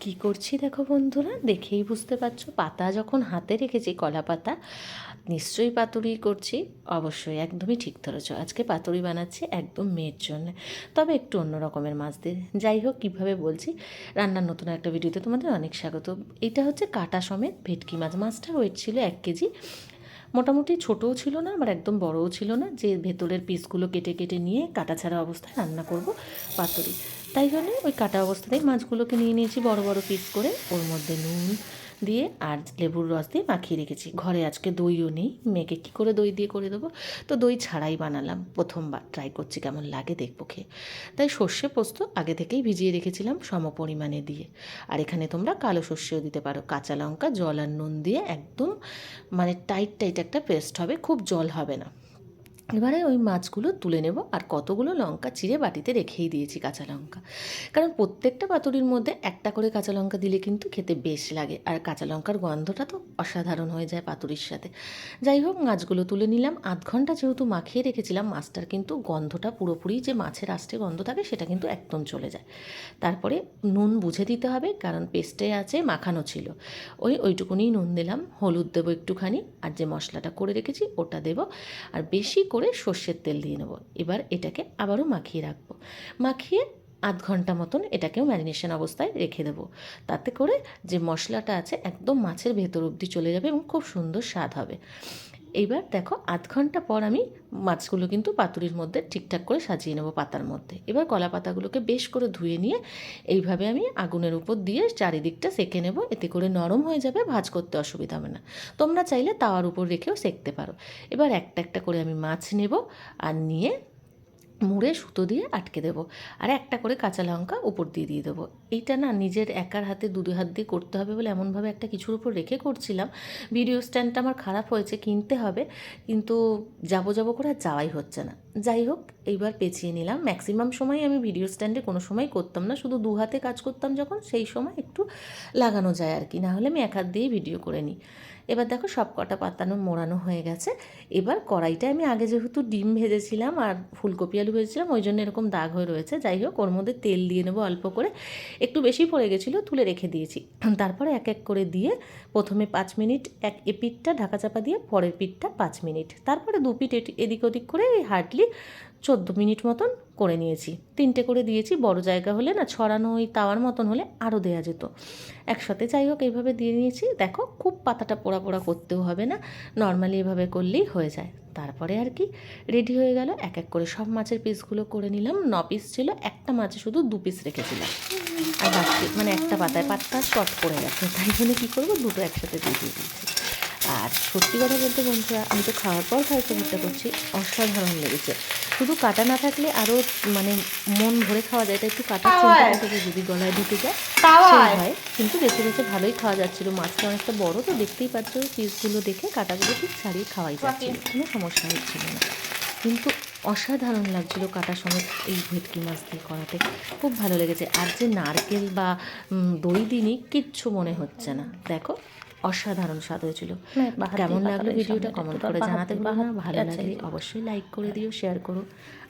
কি করছি দেখো বন্ধুরা? দেখেই বুঝতে পারছ, পাতা যখন হাতে রেখেছি কলা পাতা, নিশ্চয়ই পাতুরি করছি। অবশ্যই একদমই ঠিক ধরেছ। আজকে পাতুরি বানাচ্ছি একদম মেয়ের জন্য। তবে একটু অন্য রকমের মাছ দিয়ে। যাই হোক, কীভাবে বলছি, রান্নার নতুন একটা ভিডিওতে তোমাদের অনেক স্বাগত। এটা হচ্ছে কাটা সমেত ভেটকি মাছ। মাছটার ওয়েট ছিল এক কেজি। মোটামুটি ছোটও ছিল না, আবার একদম বড়ও ছিল না। যে ভেতরের পিসগুলো কেটে কেটে নিয়ে কাটা ছাড়া অবস্থায় রান্না করব পাতুরি। তাই জন্য ওই কাটা অবস্থাতেই মাছগুলোকে নিয়ে নিয়েছি বড় বড় পিস করে। ওর মধ্যে নুন দিয়ে আর লেবুর রস দিয়ে মাখিয়ে রেখেছি। ঘরে আজকে দইও নেই। মেয়েকে কী করে দই দিয়ে করে দেবো? তো দই ছাড়াই বানালাম। প্রথমবার ট্রাই করছি কেমন লাগে দেখব খেয়ে। তাই সর্ষে পোস্ত আগে থেকেই ভিজিয়ে রেখেছিলাম সম পরিমাণে দিয়ে। আর এখানে তোমরা কালো সর্ষেও দিতে পারো। কাঁচা লঙ্কা, জল আর নুন দিয়ে একদম মানে টাইট টাইট একটা পেস্ট হবে। খুব জল হবে না। এবারে ওই মাছগুলো তুলে নেব আর কতগুলো লঙ্কা চিড়ে বাটিতে রেখেই দিয়েছি কাঁচা লঙ্কা। কারণ প্রত্যেকটা পাতুরির মধ্যে একটা করে কাঁচা লঙ্কা দিলে কিন্তু খেতে বেশ লাগে। আর কাঁচা লঙ্কার গন্ধটা তো অসাধারণ হয়ে যায় পাতুরির সাথে। যাই হোক, মাছগুলো তুলে নিলাম। আধ ঘণ্টা যেহেতু মাখিয়ে রেখেছিলাম, মাছটার কিন্তু গন্ধটা পুরোপুরি যে মাছের আষ্টে গন্ধ থাকে, সেটা কিন্তু একদম চলে যায়। তারপরে নুন বুঝে দিতে হবে, কারণ পেস্টে আছে, মাখানো ছিল। ওই ওইটুকুনি নুন দিলাম। হলুদ দেবো একটুখানি, আর যে মশলাটা করে রেখেছি, ওটা দেবো। আর বেশি করে সর্ষের তেল দিয়ে নেব। এবার এটাকে আবারও মাখিয়ে রাখব। মাখিয়ে আধ ঘণ্টা মতন এটাকেও ম্যারিনেশন অবস্থায় রেখে দেবো। তাতে করে যে মশলাটা আছে একদম মাছের ভেতর অবধি চলে যাবে এবং খুব সুন্দর স্বাদ হবে। এইবার দেখো আধ ঘণ্টা পর আমি মাছগুলো কিন্তু পাতুরির মধ্যে ঠিকঠাক করে সাজিয়ে নেব পাতার মধ্যে। এবার কলা পাতাগুলোকে বেশ করে ধুয়ে নিয়ে এইভাবে আমি আগুনের উপর দিয়ে চারিদিকটা সেঁকে নেব। এতে করে নরম হয়ে যাবে, ভাজ করতে অসুবিধা হবে না। তোমরা চাইলে তাওয়ার উপর রেখেও সেঁকতে পারো। এবার একটা একটা করে আমি মাছ নেব আর নিয়ে মুড়ে সুতো দিয়ে আটকে দেবো। আর একটা করে কাঁচা লঙ্কা উপর দিয়ে দিয়ে দেবো। এইটা না নিজের একার হাতে দুটো হাত দিয়ে করতে হবে বলে এমনভাবে একটা কিছুর উপর রেখে করছিলাম। ভিডিও স্ট্যান্ডটা আমার খারাপ হয়েছে, কিনতে হবে। কিন্তু যাব যাব করে আর যাওয়াই হচ্ছে না। যাই হোক, এইবার পেঁচিয়ে নিলাম। ম্যাক্সিমাম সময় আমি ভিডিও স্ট্যান্ডে কোনো সময় করতাম না। শুধু দু হাতে কাজ করতাম যখন, সেই সময় একটু লাগানো যায় আর কি। না হলে আমি এক হাত দিয়েই ভিডিও করে নিই। এবার দেখো সব কটা পাতানো মোড়ানো হয়ে গেছে। এবার কড়াইটা আমি আগে যেহেতু ডিম ভেজেছিলাম আর ফুলকপি আলু ভেজেছিলাম, ওই জন্য এরকম দাগ হয়ে রয়েছে। যাই হোক, ওর মধ্যে তেল দিয়ে নেব অল্প করে। একটু বেশি পড়ে গেছিল, তুলে রেখে দিয়েছি। তারপরে এক এক করে দিয়ে প্রথমে পাঁচ মিনিট এক এ পিঠটা ঢাকা চাপা দিয়ে, পরের পিঠটা পাঁচ মিনিট। তারপরে দু পিঠ এদিক ওদিক করে হার্ডলি চোদ্দ মিনিট মতন করে নিয়েছি। তিনটে করে দিয়েছি, বড় জায়গা হলে না ছড়ানো ওই তাওয়ার মতন হলে আরও দেওয়া যেত। একসাথে যাই হোক, এইভাবে দিয়ে নিয়েছি। দেখো, খুব পাতাটা পোড়া পোড়া করতেও হবে না নর্মালি এভাবে করলেই হয়ে যায়। তারপরে আর কি রেডি হয়ে গেল, এক এক করে সব মাছের পিসগুলো করে নিলাম। ন পিস ছিল, একটা মাছে শুধু দু পিস রেখেছিলাম। আর বাকি মানে একটা পাতায় পাতা শর্ট পড়ে গেছে। তাই জন্য কী করব, দুটো একসাথে দিয়ে দিয়ে দিয়েছি। আর সত্যি কথা বলতে বন্ধুরা, আমি তো খাওয়ার পর খাইতে চেষ্টা করছি, অসাধারণ লেগেছে। শুধু কাটা না থাকলে আরও মানে মন ভরে খাওয়া যায় তাই একটু কাটার চিন্তা থেকে যদি গলায় ঢুকে যায় হয়। কিন্তু দেখে দেখে ভালোই খাওয়া যাচ্ছিল। মাছটা অনেকটা বড় তো দেখতেই পাচ্ছ পিসগুলো দেখে কাটাগুলো ঠিক ছাড়িয়ে খাওয়াই যাচ্ছিল। কোনো সমস্যা হচ্ছিল না। কিন্তু অসাধারণ লাগছিল কাটা সমেত এই ভেটকি মাছ দিয়ে করাতে। খুব ভালো লেগেছে। আর যে নারকেল বা দই দিনই কিচ্ছু মনে হচ্ছে না। দেখো অসাধারণ স্বাদ হয়েছিল। কেমন লাগল ভিডিওটা কমেন্ট করে জানাতে পারো না। ভালো লাগলে অবশ্যই লাইক করে দিও শেয়ার করো।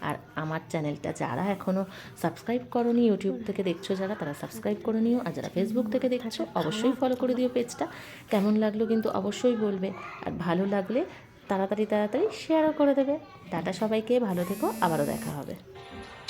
আর আমার চ্যানেলটা যারা এখনও সাবস্ক্রাইব করনি ইউটিউব থেকে দেখছ যারা তারা সাবস্ক্রাইব করে নিও। আর যারা ফেসবুক থেকে দেখছ অবশ্যই ফলো করে দিও পেজটা কেমন লাগল কিন্তু অবশ্যই বলবে। আর ভালো লাগলে তাড়াতাড়ি তাড়াতাড়ি শেয়ারও করে দেবে। টাটা সবাইকে ভালো থেকো আবারও দেখা হবে।